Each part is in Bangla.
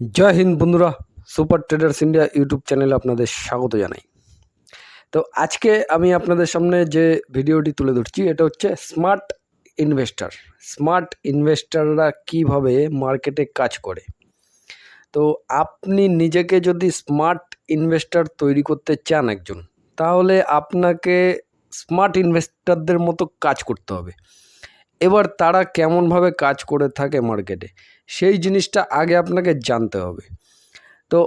জয় হিন্দ বন্ধুরা, সুপার ট্রেডার্স ইন্ডিয়া ইউটিউব চ্যানেলে আপনাদের স্বাগত জানাই। তো আজকে আমি আপনাদের সামনে যে ভিডিওটি তুলে ধরছি, এটা হচ্ছে স্মার্ট ইনভেস্টার। স্মার্ট ইনভেস্টাররা কীভাবে মার্কেটে কাজ করে? তো আপনি নিজেকে যদি স্মার্ট ইনভেস্টার তৈরি করতে চান একজন, তাহলে আপনাকে স্মার্ট ইনভেস্টারদের মতো কাজ করতে হবে। এবার তারা কেমনভাবে কাজ করে থাকে মার্কেটে সেই জিনিসটা আগে আপনাকে জানতে হবে। তো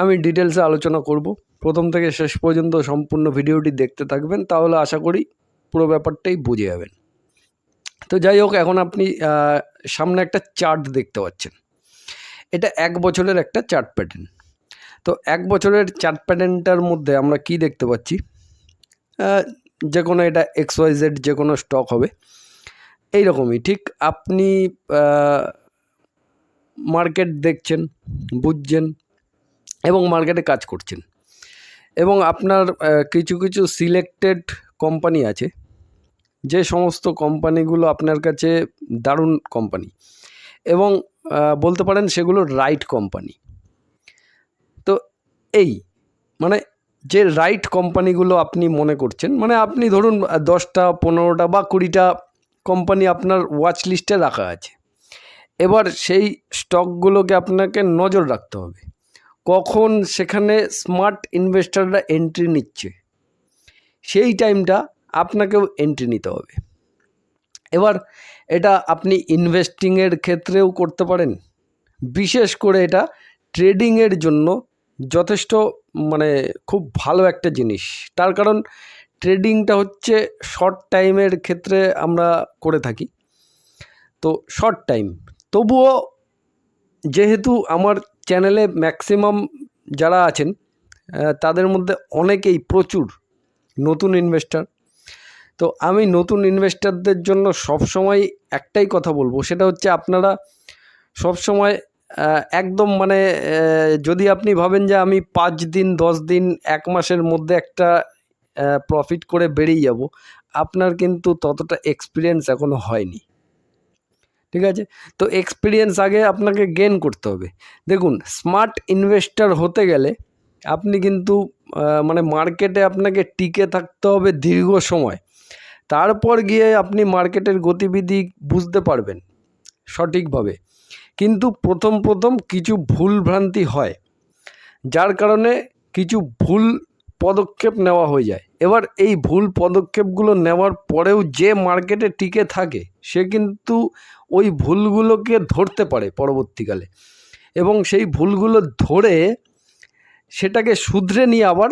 আমি ডিটেলসে আলোচনা করব। প্রথম থেকে শেষ পর্যন্ত সম্পূর্ণ ভিডিওটি দেখতে থাকবেন, তাহলে আশা করি পুরো ব্যাপারটাই বুঝে যাবেন। তো যাই হোক, এখন আপনি সামনে একটা চার্ট দেখতে পাচ্ছেন। এটা এক বছরের একটা চার্ট প্যাটার্ন তো এক বছরের চার্ট প্যাটার্নটার মধ্যে আমরা কি দেখতে পাচ্ছি? যে কোনো এটা এক্স ওয়াই জেড যে কোনো স্টক হবে। এই রকমই ঠিক আপনি মার্কেট দেখছেন, বুঝছেন এবং মার্কেটে কাজ করছেন। এবং আপনার কিছু কিছু সিলেক্টেড কোম্পানি আছে, যে সমস্ত কোম্পানিগুলো আপনার কাছে দারুণ কোম্পানি এবং বলতে পারেন সেগুলো রাইট কোম্পানি তো এই মানে যে রাইট কোম্পানিগুলো আপনি মনে করছেন মানে আপনি ধরুন দশটা, পনেরোটা বা কুড়িটা কোম্পানি আপনার ওয়াচ লিস্টে রাখা আছে। এবার সেই স্টকগুলোকে আপনাকে নজর রাখতে হবে। কখন সেখানে স্মার্ট ইনভেস্টাররা এন্ট্রি নিচ্ছে। সেই টাইমটা আপনাকেও এন্ট্রি নিতে হবে। এবার এটা আপনি ইনভেস্টিংয়ের ক্ষেত্রেও করতে পারেন। বিশেষ করে এটা ট্রেডিংয়ের জন্য যথেষ্ট মানে খুব ভালো একটা জিনিস। তার কারণ ট্রেডিংটা হচ্ছে শর্ট টাইমের ক্ষেত্রে আমরা করে থাকি। তো শর্ট টাইম। তবুও যেহেতু আমার চ্যানেলে ম্যাক্সিমাম যারা আছেন তাদের মধ্যে অনেকেই প্রচুর নতুন ইনভেস্টার। তো আমি নতুন ইনভেস্টারদের জন্য সবসময় একটাই কথা বলব, সেটা হচ্ছে আপনারা সবসময় একদম মানে যদি আপনি ভাবেন যে আমি পাঁচ দিন, দশ দিন, এক মাসের মধ্যে একটা প্রফিট করে বেরিয়ে যাব। আপনার কিন্তু ততটা এক্সপিরিয়েন্স এখনও হয়নি। ঠিক আছে? তো এক্সপিরিয়েন্স আগে আপনাকে গেন করতে হবে। দেখুন স্মার্ট ইনভেস্টার হতে গেলে আপনি কিন্তু মানে মার্কেটে আপনাকে টিকে থাকতে হবে দীর্ঘ সময়। তারপর গিয়ে আপনি মার্কেটের গতিবিধি বুঝতে পারবেন সঠিকভাবে। কিন্তু প্রথম প্রথম কিছু ভুল ভ্রান্তি হয়। যার কারণে কিছু ভুল পদক্ষেপ নেওয়া হয়ে যায়। এবার এই ভুল পদক্ষেপগুলো নেওয়ার পরেও যে মার্কেটে টিকে থাকে, সে কিন্তু ওই ভুলগুলোকে ধরতে পারে পরবর্তীকালে। এবং সেই ভুলগুলো ধরে সেটাকে শুধরে নিয়ে আবার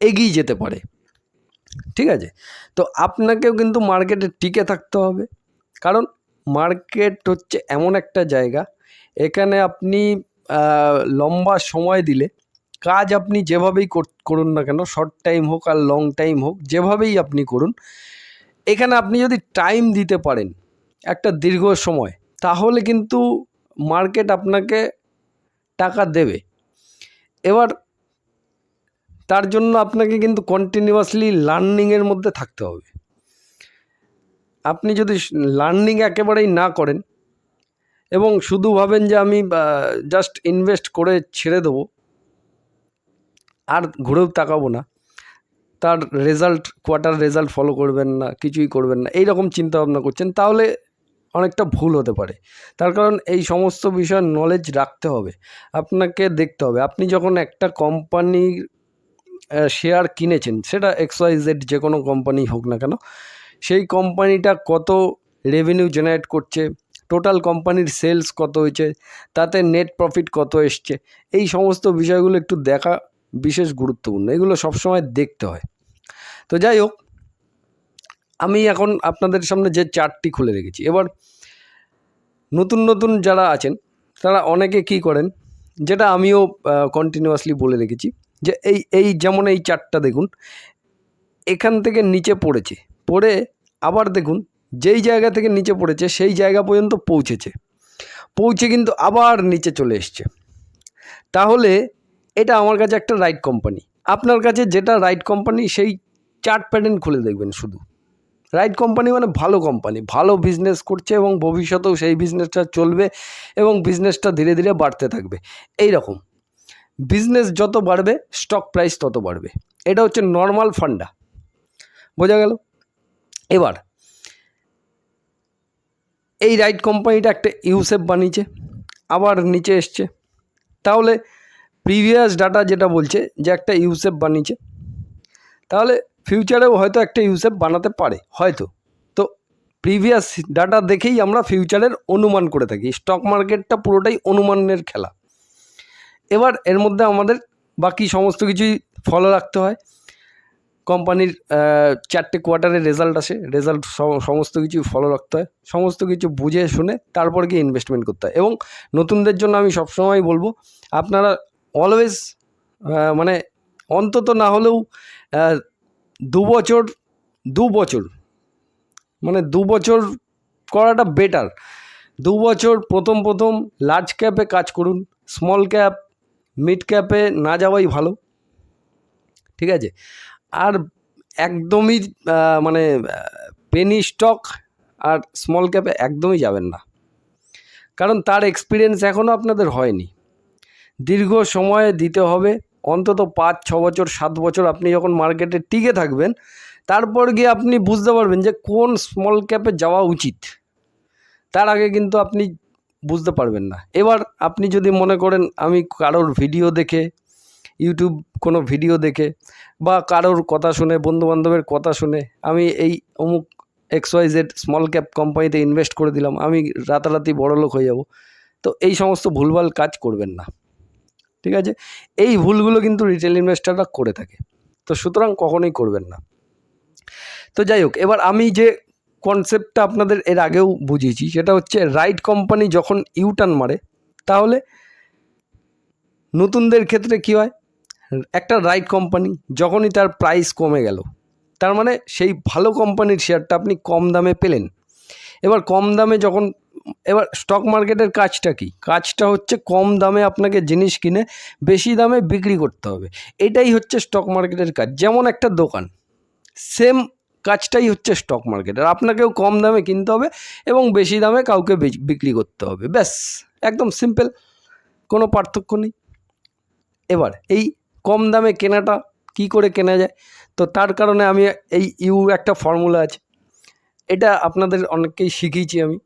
এগিয়ে যেতে পারে। ঠিক আছে? তো আপনাকেও কিন্তু মার্কেটে টিকে থাকতে হবে। কারণ মার্কেট হচ্ছে এমন একটা জায়গা। এখানে আপনি লম্বা সময় দিলে কাজ আপনি যেভাবেই কর- করুন না কেন শর্ট টাইম হোক আর লং টাইম হোক, যেভাবেই আপনি করুন, এখানে আপনি যদি টাইম দিতে পারেন একটা দীর্ঘ সময়, তাহলে কিন্তু মার্কেট আপনাকে টাকা দেবে। এবার তার জন্য আপনাকে কিন্তু কন্টিনিউয়াসলি লার্নিংয়ের মধ্যে থাকতে হবে। আপনি যদি লার্নিং একেবারেই না করেন এবং শুধু ভাবেন যে আমি জাস্ট ইনভেস্ট করে ছেড়ে দেবো আর ঘুরেও তাকাবো না। তার রেজাল্ট কোয়ার্টার রেজাল্ট ফলো করবেন না, কিছুই করবেন না এই রকম চিন্তাভাবনা করছেন, তাহলে অনেকটা ভুল হতে পারে। তার কারণ এই সমস্ত বিষয়ের নলেজ রাখতে হবে, আপনাকে দেখতে হবে। আপনি যখন একটা কোম্পানির শেয়ার কিনেছেন, সেটা এক্স ওয়াই জেড যে কোনো কোম্পানি হোক না কেন, সেই কোম্পানিটা কত রেভিনিউ জেনারেট করছে টোটাল কোম্পানির সেলস কত হয়েছে, তাতে নেট প্রফিট কত এসছে, এই সমস্ত বিষয়গুলো একটু দেখা বিশেষ গুরুত্বপূর্ণ। এগুলো সবসময় দেখতে হয়। তো যাই হোক, আমি এখন আপনাদের সামনে যে চার্টটি খুলে রেখেছি। এবার নতুন নতুন যারা আছেন, তারা অনেকে কি করেন, যেটা আমিও কন্টিনিউয়াসলি বলে রেখেছি, যে এই এই যেমন এই চার্টটা দেখুন, এখান থেকে নিচে পড়েছে। পড়ে আবার দেখুন, যেই জায়গা থেকে নিচে পড়েছে, সেই জায়গা পর্যন্ত পৌঁছেছে। পৌঁছে কিন্তু আবার নিচে চলে এসছে। তাহলে এটা আমার কাছে একটা রাইট কোম্পানি আপনার কাছে যেটা রাইট কোম্পানি সেই চার্ট প্যাটার্ন খুলে দেখবেন শুধু। রাইট কোম্পানি মানে ভালো কোম্পানি ভালো বিজনেস করছে এবং ভবিষ্যতেও সেই বিজনেসটা চলবে এবং বিজনেসটা ধীরে ধীরে বাড়তে থাকবে। এই রকম বিজনেস যত বাড়বে স্টক প্রাইস তত বাড়বে। এটা হচ্ছে নর্মাল ফান্ডা বোঝা গেল? এবার, এই রাইট কোম্পানিটা একটা ইউসেফ বানিয়েছে, আবার নিচে এসছে। তাহলে প্রিভিয়াস ডাটা যেটা বলছে যে একটা ইউসেফ বানিয়েছে, তাহলে ফিউচারেও হয়তো একটা ইউসেফ বানাতে পারে, হয়তো। তো প্রিভিয়াস ডাটা দেখেই আমরা ফিউচারের অনুমান করে থাকি স্টক মার্কেটটা পুরোটাই অনুমানের খেলা। এবার এর মধ্যে আমাদের বাকি সমস্ত কিছুই ফলো রাখতে হয়। কোম্পানির চারটে কোয়ার্টারের রেজাল্ট আসে রেজাল্ট সমস্ত কিছু ফলো রাখতে হয়, সমস্ত কিছু বুঝে শুনে তারপর গিয়ে ইনভেস্টমেন্ট করতে হয়। এবং নতুনদের জন্য আমি সবসময় বলব, আপনারা অলওয়েজ মানে অন্তত না হলেও দু বছর দু বছর মানে দু বছর করাটা বেটার দু বছর প্রথম প্রথম লার্জ ক্যাপে কাজ করুন স্মল ক্যাপ মিড ক্যাপে না যাওয়াই ভালো। ঠিক আছে? আর একদমই মানে পেনি স্টক আর স্মল ক্যাপে একদমই যাবেন না। কারণ তার এক্সপিরিয়েন্স এখনও আপনাদের হয়নি। দীর্ঘ সময় দিতে হবে। অন্তত পাঁচ, ছ বছর, সাত বছর আপনি যখন মার্কেটে টিকে থাকবেন, তারপর গিয়ে আপনি বুঝতে পারবেন যে কোন স্মল ক্যাপে যাওয়া উচিত। তার আগে কিন্তু আপনি বুঝতে পারবেন না। এবার আপনি যদি মনে করেন আমি কারোর ভিডিও দেখে ইউটিউব কোনো ভিডিও দেখে বা কারোর কথা শুনে, বন্ধুবান্ধবের কথা শুনে আমি এই অমুক X Y Z small cap কোম্পানিতে ইনভেস্ট করে দিলাম, আমি রাতারাতি বড়লোক হয়ে যাব, তো এই সমস্ত ভুলভাল কাজ করবেন না। ঠিক আছে? এই ভুলগুলো কিন্তু রিটেল ইনভেস্টাররা করে থাকে। তো সুতরাং কখনোই করবেন না। তো যাই হোক, এবার আমি যে কনসেপ্টটা আপনাদের এর আগেও বুঝিয়েছি, সেটা হচ্ছে রাইট কোম্পানি যখন ইউটার্ন মারে, তাহলে নতুনদের ক্ষেত্রে কী হয়? একটা রাইট কোম্পানি যখনই তার প্রাইস কমে গেল, তার মানে সেই ভালো কোম্পানির শেয়ারটা আপনি কম দামে পেলেন। এবার কম দামে যখন এবার স্টক মার্কেটের কাজটা কি? কাজটা হচ্ছে কম দামে আপনাকে জিনিস কিনে বেশি দামে বিক্রি করতে হবে। এটাই হচ্ছে স্টক মার্কেটের কাজ। যেমন একটা দোকান সেম কাজটাই হচ্ছে স্টক মার্কেটের আপনাকেও কম দামে কিনতে হবে এবং বেশি দামে কাউকে বিক্রি করতে হবে। ব্যাস, একদম সিম্পল কোনো পার্থক্য নেই। এবার, এই কম দামে কেনাটা কি করে কেনা যায়? তো তার কারণে আমি এই ইউ একটা ফর্মুলা আছে। এটা আপনাদের অনেককেই শিখিয়েছি আমি।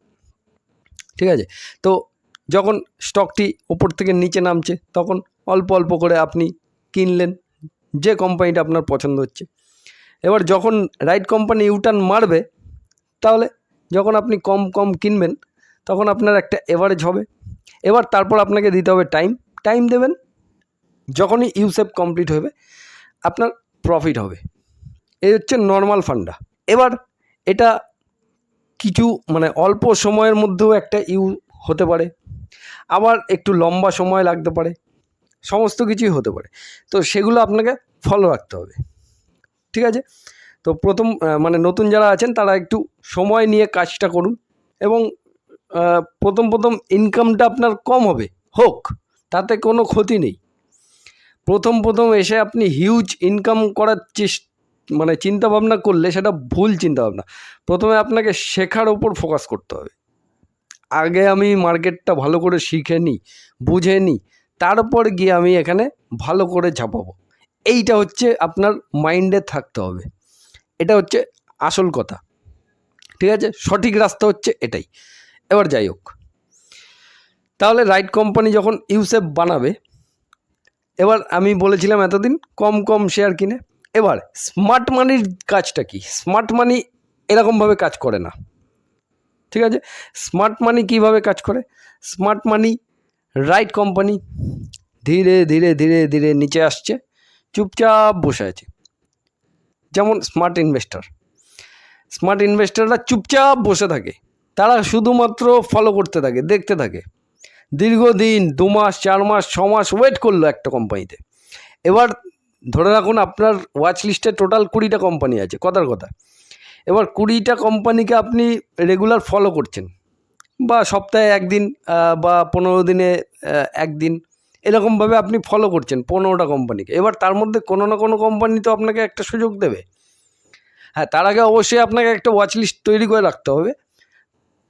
ঠিক আছে? তো যখন স্টকটি ওপর থেকে নিচে নামছে, তখন অল্প অল্প করে আপনি কিনলেন, যে কোম্পানিটা আপনার পছন্দ হচ্ছে। এবার যখন রাইট কোম্পানি ইউটার্ন মারবে, তাহলে যখন আপনি কম কম কিনবেন, তখন আপনার একটা এভারেজ হবে। এবার তারপর আপনাকে দিতে হবে টাইম টাইম দেবেন, যখনই ইউসেপ কমপ্লিট হবে, আপনার প্রফিট হবে। এই হচ্ছে নর্মাল ফান্ডা এবার এটা কিছু মানে অল্প সময়ের মধ্যেও একটা ইউ হতে পারে। আবার একটু লম্বা সময় লাগতে পারে। সমস্ত কিছুই হতে পারে। তো সেগুলো আপনাকে ফলো রাখতে হবে। ঠিক আছে? তো প্রথম মানে নতুন যারা আছেন, তারা একটু সময় নিয়ে কাজটা করুন এবং প্রথম প্রথম ইনকামটা আপনার কম হবে। হোক, তাতে কোনো ক্ষতি নেই। প্রথম প্রথম এসে আপনি হিউজ ইনকাম করার চেস মানে চিন্তা ভাবনা করলে সেটা ভুল চিন্তা ভাবনা প্রথমে আপনাকে শেখার ওপর ফোকাস করতে হবে। আগে আমি মার্কেটটা ভালো করে শিখে নিই বুঝে নিই তারপর গিয়ে আমি এখানে ভালো করে ঝাঁপাবো। এইটা হচ্ছে আপনার মাইন্ডে থাকতে হবে। এটা হচ্ছে আসল কথা। ঠিক আছে? সঠিক রাস্তা হচ্ছে এটাই। এবার যাই হোক। তাহলে রাইট কোম্পানি যখন ইউসেফ বানাবে, এবার আমি বলেছিলাম এতদিন, কম কম শেয়ার কিনে। এবার স্মার্ট মানির কাজটা কি? স্মার্ট মানি এরকমভাবে কাজ করে না। ঠিক আছে? স্মার্ট মানি কীভাবে কাজ করে? স্মার্ট মানি রাইট কোম্পানি ধীরে ধীরে ধীরে ধীরে নিচে আসছে, চুপচাপ বসে আছে। যেমন স্মার্ট ইনভেস্টার স্মার্ট ইনভেস্টাররা চুপচাপ বসে থাকে। তারা শুধুমাত্র ফলো করতে থাকে, দেখতে থাকে। দীর্ঘদিন, দু মাস, চার মাস, ছ মাস ওয়েট করল একটা কোম্পানিতে এবার ধরে রাখুন আপনার ওয়াচ লিস্টে টোটাল কুড়িটা কোম্পানি আছে, কথার কথা। এবার কুড়িটা কোম্পানিকে আপনি রেগুলার ফলো করছেন, বা সপ্তাহে একদিন বা পনেরো দিনে একদিন এরকমভাবে আপনি ফলো করছেন পনেরোটা কোম্পানিকে এবার তার মধ্যে কোনো না কোনো কোম্পানি তো আপনাকে একটা সুযোগ দেবে। হ্যাঁ তার আগে অবশ্যই আপনাকে একটা ওয়াচ লিস্ট তৈরি করে রাখতে হবে।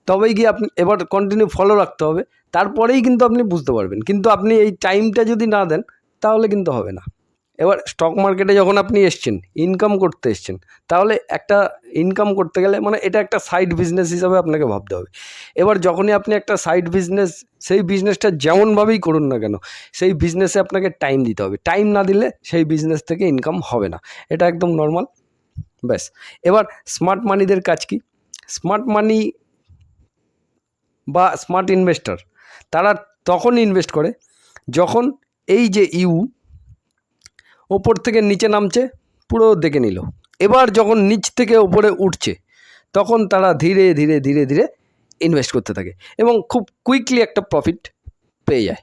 তবেই গিয়ে আপনি, এবার কন্টিনিউ ফলো রাখতে হবে। তারপরেই কিন্তু আপনি বুঝতে পারবেন। কিন্তু আপনি এই টাইমটা যদি না দেন, তাহলে কিন্তু হবে না। এবার স্টক মার্কেটে যখন আপনি এসছেন ইনকাম করতে এসছেন, তাহলে একটা ইনকাম করতে গেলে মানে এটা একটা সাইড বিজনেস হিসাবে আপনাকে ভাবতে হবে। এবার যখনই আপনি একটা সাইড বিজনেস সেই বিজনেসটা যেমনভাবেই করুন না কেন, সেই বিজনেসে আপনাকে টাইম দিতে হবে। টাইম না দিলে সেই বিজনেস থেকে ইনকাম হবে না। এটা একদম নর্মাল ব্যাস। এবার স্মার্ট মানিদের কাজ কি? স্মার্ট মানি বা স্মার্ট ইনভেস্টর তারা তখন ইনভেস্ট করে যখন এই যে ইউ ওপর থেকে নিচে নামছে, পুরো দেখে নিল। এবার যখন নিচ থেকে ওপরে উঠছে, তখন তারা ধীরে ধীরে ধীরে ধীরে ইনভেস্ট করতে থাকে এবং খুব কুইকলি একটা প্রফিট পেয়ে যায়।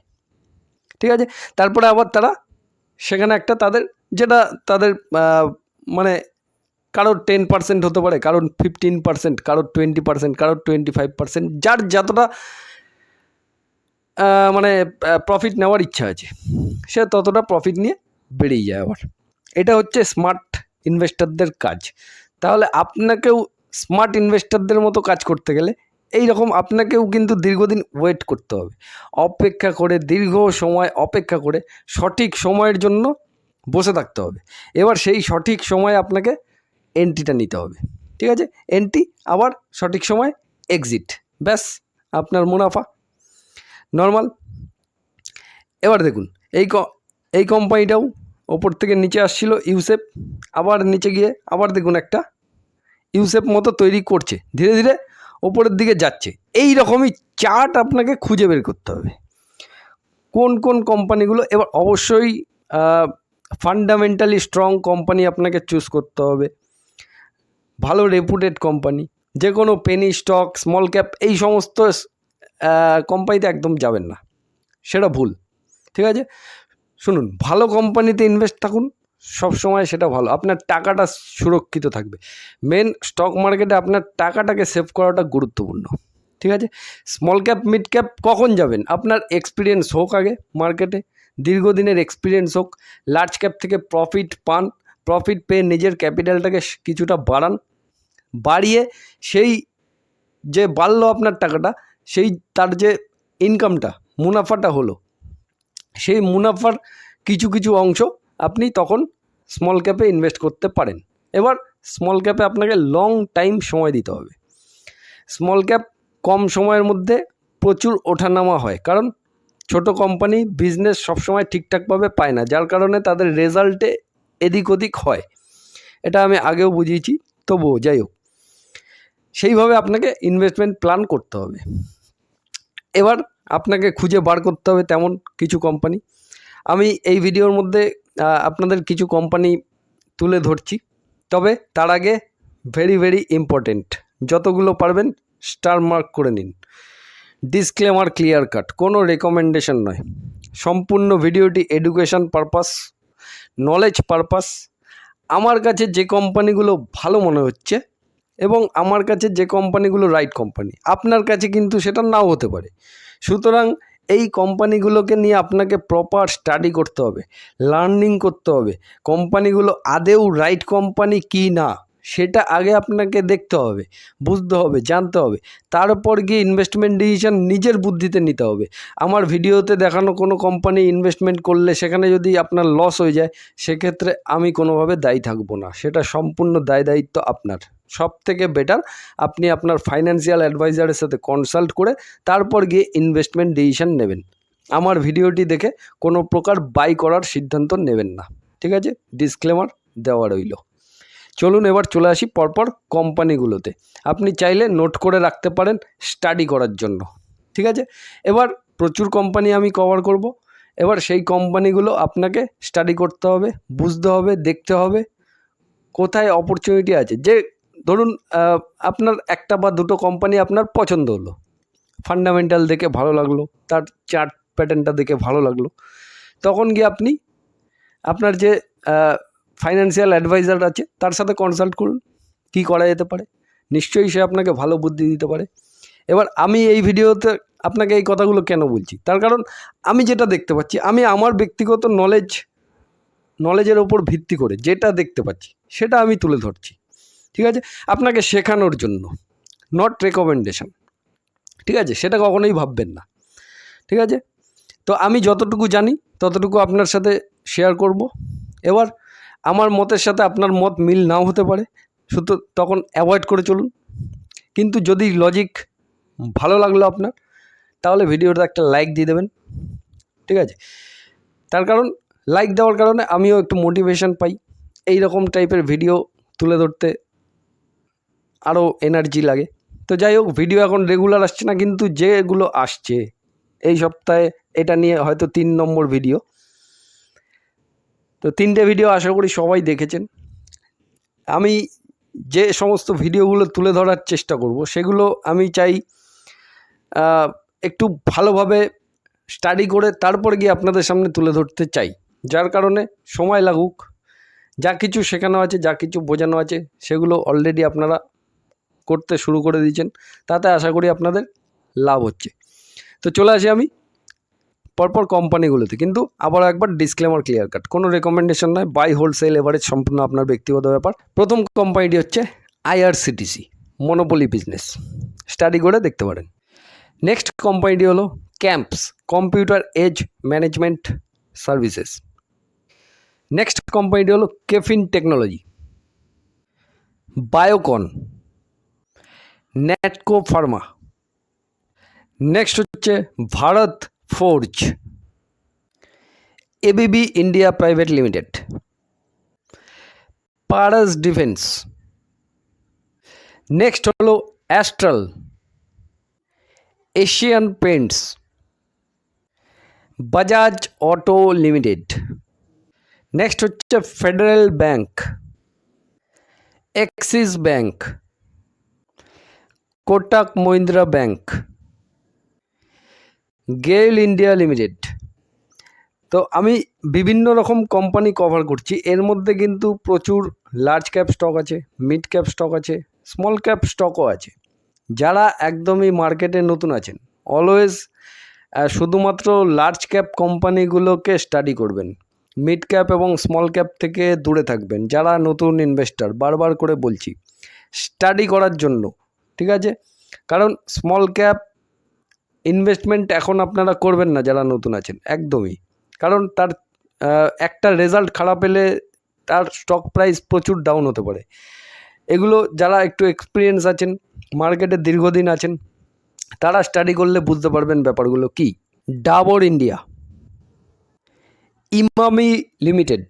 ঠিক আছে? তারপরে আবার তারা সেখানে একটা তাদের, যেটা তাদের মানে কারোর টেন পার্সেন্ট হতে পারে, কারোর ফিফটিন পার্সেন্ট কারোর টোয়েন্টি পার্সেন্ট কারোর টোয়েন্টি ফাইভ পার্সেন্ট যার যতটা মানে প্রফিট নেওয়ার ইচ্ছা আছে, সে ততটা প্রফিট নিয়ে বেরিয়ে যায় আবার। এটা হচ্ছে স্মার্ট ইনভেস্টরদের কাজ। তাহলে আপনাকেও স্মার্ট ইনভেস্টরদের মতো কাজ করতে গেলে এই রকম আপনাকেও কিন্তু দীর্ঘদিন ওয়েট করতে হবে। অপেক্ষা করে, দীর্ঘ সময় অপেক্ষা করে সঠিক সময়ের জন্য বসে থাকতে হবে। এবার সেই সঠিক সময় আপনাকে এন্ট্রিটা নিতে হবে। ঠিক আছে? এন্ট্রি আবার সঠিক সময় এক্সিট ব্যাস, আপনার মুনাফা। নর্মাল এবার দেখুন, এই এই কোম্পানিটাও ওপর থেকে নিচে আসছিল ইউসেপ আবার নিচে গিয়ে আবার দেখুন একটা ইউসেপ মতো তৈরি করছে, ধীরে ধীরে ওপরের দিকে যাচ্ছে। এই রকমই চার্ট আপনাকে খুঁজে বের করতে হবে। কোন কোন কোম্পানিগুলো, এবার অবশ্যই ফান্ডামেন্টালি স্ট্রং কোম্পানি আপনাকে চুজ করতে হবে। ভালো রেপুটেড কোম্পানি যে কোনো পেনি স্টক স্মল ক্যাপ এই সমস্ত কোম্পানিতে একদম যাবেন না। সেটা ভুল। ঠিক আছে? শুনুন, ভালো কোম্পানিতে ইনভেস্ট থাকুন সব সময় সেটা ভালো। আপনার টাকাটা সুরক্ষিত থাকবে। মেন স্টক মার্কেটে আপনার টাকাটাকে সেভ করাটা গুরুত্বপূর্ণ। ঠিক আছে? স্মল ক্যাপ মিড ক্যাপ কখন যাবেন? আপনার এক্সপিরিয়েন্স হোক আগে মার্কেটে দীর্ঘদিনের এক্সপিরিয়েন্স হোক লার্জ ক্যাপ থেকে প্রফিট পান প্রফিট পেয়ে নিজের ক্যাপিটালটাকে কিছুটা বাড়ান, বাড়িয়ে সেই যে বাড়লো আপনার টাকাটা, সেই তার যে ইনকামটা মুনাফাটা হলো সেই মুনাফার কিছু কিছু অংশ আপনি তখন স্মল ক্যাপে ইনভেস্ট করতে পারেন। এবার স্মল ক্যাপে আপনাকে লং টাইম সময় দিতে হবে। স্মল ক্যাপ কম সময়ের মধ্যে প্রচুর ওঠানামা হয়, কারণ ছোট কোম্পানি বিজনেস সবসময় ঠিকঠাকভাবে পায় না, যার কারণে তাদের রেজাল্টে এদিক ওদিক হয়। এটা আমি আগেও বুঝিয়েছি, তবুও যাই হোক। সেইভাবে আপনাকে ইনভেস্টমেন্ট প্ল্যান করতে হবে। এবার আপনাকে খুঁজে বার করতে হবে তেমন কিছু কোম্পানি আমি এই ভিডিওর মধ্যে আপনাদের কিছু কোম্পানি তুলে ধরছি। তবে তার আগে ভেরি ভেরি ইম্পর্টেন্ট যতগুলো পারবেন স্টার মার্ক করে নিন। ডিসক্লেমার ক্লিয়ার কাট কোনো রেকমেন্ডেশন নয়। সম্পূর্ণ ভিডিওটি এডুকেশন পারপাস নলেজ পারপাস আমার কাছে যে কোম্পানিগুলো ভালো মনে হচ্ছে এবং আমার কাছে যে কোম্পানিগুলো রাইট কোম্পানি আপনার কাছে কিন্তু সেটা নাও হতে পারে। সুতরাং এই কোম্পানিগুলোকে নিয়ে আপনাকে প্রপার স্টাডি করতে হবে লার্নিং করতে হবে। কোম্পানিগুলো আদেও রাইট কোম্পানি কি না, সেটা আগে আপনাকে দেখতে হবে, বুঝতে হবে, জানতে হবে। তারপর গিয়ে ইনভেস্টমেন্ট ডিসিশন নিজের বুদ্ধিতে নিতে হবে। আমার ভিডিওতে দেখানো কোনো কোম্পানি ইনভেস্টমেন্ট করলে সেখানে যদি আপনার লস হয়ে যায়, সেক্ষেত্রে আমি কোনোভাবে দায়ী থাকব না। সেটা সম্পূর্ণ দায় দায়িত্ব আপনার। সব থেকে বেটার আপনি আপনার ফাইন্যান্সিয়াল অ্যাডভাইজারের সাথে কনসাল্ট করে তারপর গিয়ে ইনভেস্টমেন্ট ডিসিশন নেবেন। আমার ভিডিওটি দেখে কোনো প্রকার বাই করার সিদ্ধান্ত নেবেন না। ঠিক আছে? ডিসক্লেমার দেওয়া রইল। চলুন এবার চলে আসি পরপর কোম্পানিগুলোতে। আপনি চাইলে নোট করে রাখতে পারেন স্টাডি করার জন্য। ঠিক আছে? এবার প্রচুর কোম্পানি আমি কভার করব। এবার সেই কোম্পানিগুলো আপনাকে স্টাডি করতে হবে, বুঝতে হবে, দেখতে হবে, কোথায় অপরচুনিটি আছে? যে ধরুন আপনার একটা বা দুটো কোম্পানি আপনার পছন্দ হলো। ফান্ডামেন্টাল দেখে ভালো লাগল, তার চার্ট প্যাটার্নটা দেখে ভালো লাগল। তখন গিয়ে আপনি আপনার যে ফাইন্যান্সিয়াল অ্যাডভাইজার আছে, তার সাথে কনসাল্ট করুন, কী করা যেতে পারে। নিশ্চয়ই সে আপনাকে ভালো বুদ্ধি দিতে পারে। এবার আমি এই ভিডিওতে আপনাকে এই কথাগুলো কেন বলছি? তার কারণ আমি যেটা দেখতে পাচ্ছি, আমি আমার ব্যক্তিগত নলেজ নলেজের ওপর ভিত্তি করে যেটা দেখতে পাচ্ছি, সেটা আমি তুলে ধরছি। ঠিক আছে? আপনাকে শেখানোর জন্য নট রেকমেন্ডেশন ঠিক আছে? সেটা কখনোই ভাববেন না, ঠিক আছে? তো আমি যতটুকু জানি, ততটুকু আপনার সাথে শেয়ার করব। এবার আমার মতের সাথে আপনার মত মিল নাও হতে পারে শুধু তখন অ্যাভয়েড করে চলুন। কিন্তু যদি লজিক ভালো লাগল আপনার, তাহলে ভিডিওটা একটা লাইক দিয়ে দেবেন, ঠিক আছে? তার কারণ লাইক দেওয়ার কারণে আমিও একটু মোটিভেশন পাই। এই রকম টাইপের ভিডিও তুলে ধরতে আরও এনার্জি লাগে। তো যাই হোক ভিডিও এখন রেগুলার আসছে না, কিন্তু যেগুলো আসছে এই সপ্তাহে এটা নিয়ে হয়তো তিন নম্বর ভিডিও তো তিনটে ভিডিও আশা করি সবাই দেখেছেন। আমি যে সমস্ত ভিডিওগুলো তুলে ধরার চেষ্টা করব, সেগুলো আমি চাই একটু ভালোভাবে স্টাডি করে তারপর গিয়ে আপনাদের সামনে তুলে ধরতে চাই। যার কারণে সময় লাগুক, যা কিছু শেখানো আছে, যা কিছু বোঝানো আছে, সেগুলো অলরেডি আপনারা করতে শুরু করে দিয়েছেন, তাতে আশা করি আপনাদের লাভ হচ্ছে। তো চলে আসি আমি পরপর কোম্পানিগুলোতে। কিন্তু আবার একবার ডিসক্লেমার ক্লিয়ার কাট কোনো রেকমেন্ডেশন নয় বাই হোলসেল এভারেজ সম্পূর্ণ আপনার ব্যক্তিগত ব্যাপার। প্রথম কোম্পানিটি হচ্ছে আইআরসিটিসি মনোপলি বিজনেস স্টাডি করে দেখতে পারেন। নেক্সট কোম্পানিটি হলো CAMS computer age management services next কোম্পানিটি হলো KFin technology Biocon Natco pharma next হচ্ছে Bharat Forge ABB India private limited Paras defence next হলো Astral Asian paints Bajaj auto limited next হচ্ছে federal bank Axis bank Kotak Mahindra bank GAIL India limited তো আমি বিভিন্ন রকম কোম্পানি কভার করছি। এর মধ্যে কিন্তু প্রচুর লার্জ ক্যাপ স্টক আছে মিড ক্যাপ স্টক আছে স্মল ক্যাপ স্টকও আছে। যারা একদমই মার্কেটে নতুন আছেন অলওয়েজ শুধুমাত্র লার্জ ক্যাপ কোম্পানিগুলোকে স্টাডি করবেন। মিড ক্যাপ এবং স্মল ক্যাপ থেকে দূরে থাকবেন। যারা নতুন ইনভেস্টর বারবার করে বলছি স্টাডি করার জন্য ঠিক আছে? কারণ স্মল ক্যাপ ইনভেস্টমেন্ট এখন আপনারা করবেন না যারা নতুন আছেন, একদমই। কারণ তার একটা রেজাল্ট খারাপ এলে তার স্টক প্রাইস প্রচুর ডাউন হতে পারে। এগুলো যারা একটু এক্সপিরিয়েন্স আছেন মার্কেটে দীর্ঘদিন আছেন, তারা স্টাডি করলে বুঝতে পারবেন ব্যাপারগুলো কি? Dabur India Emami limited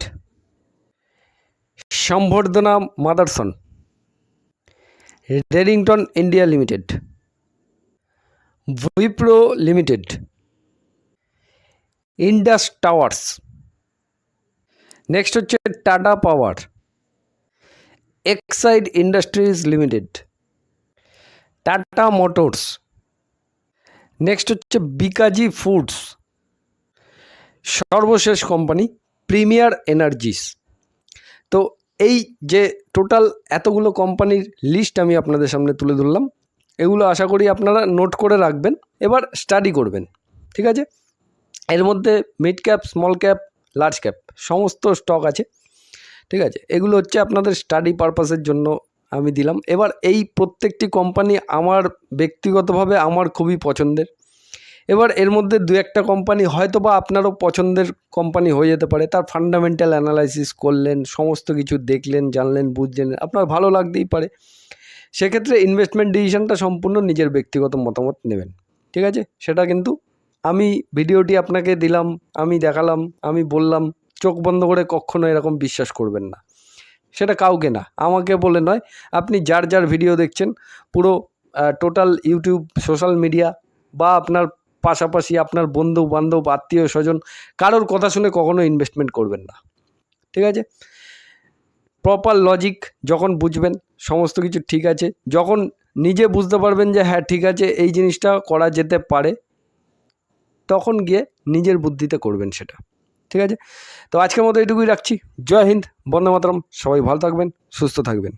Samvardhana Motherson Redington India limited Wipro limited, Indus towers. Next হচ্ছে Tata power, Exide industries limited, Tata motors. Next হচ্ছে বিকাজি ফুডস, সর্বশেষ কোম্পানি প্রিমিয়ার এনার্জিস। তো এই যে টোটাল এতগুলো কোম্পানির লিস্ট আমি আপনাদের সামনে তুলে ধরলাম, এগুলো আশা করি আপনারা নোট করে রাখবেন, এবার স্টাডি করবেন, ঠিক আছে? এর মধ্যে mid cap small cap large cap সমস্ত স্টক আছে, ঠিক আছে? এগুলো হচ্ছে আপনাদের স্টাডি পারপাসের জন্য আমি দিলাম। এবার এই প্রত্যেকটি কোম্পানি আমার ব্যক্তিগতভাবে আমার খুবই পছন্দের। এবার এর মধ্যে দু একটা কোম্পানি হয়তো বা আপনারও পছন্দের কোম্পানি হয়ে যেতে পারে। তার ফান্ডামেন্টাল অ্যানালাইসিস করলেন, সমস্ত কিছু দেখলেন, জানলেন, বুঝলেন, আপনার ভালো লাগতেই পারে। সেক্ষেত্রে ইনভেস্টমেন্ট ডিসিশনটা সম্পূর্ণ নিজের ব্যক্তিগত মতামত নেবেন। ঠিক আছে? সেটা কিন্তু আমি ভিডিওটি আপনাকে দিলাম, আমি দেখালাম, আমি বললাম, চোখ বন্ধ করে কখনো এরকম বিশ্বাস করবেন না। সেটা কাউকে না, আমাকে বলে নয়। আপনি যার যার ভিডিও দেখছেন, পুরো টোটাল ইউটিউব সোশ্যাল মিডিয়া বা আপনার পাশাপাশি আপনার বন্ধু, বান্ধব, আত্মীয়, স্বজন কারোর কথা শুনে কখনো ইনভেস্টমেন্ট করবেন না। ঠিক আছে? প্রপার লজিক যখন বুঝবেন, সমস্ত কিছু ঠিক আছে। যখন নিজে বুঝতে পারবেন যে হ্যাঁ ঠিক আছে, এই জিনিসটা করা যেতে পারে, তখন গিয়ে নিজের বুদ্ধিতে করবেন সেটা। ঠিক আছে? তো আজকের মতো এটুকুই রাখছি। জয় হিন্দ, বন্দে মাতরম। সবাই ভালো থাকবেন, সুস্থ থাকবেন।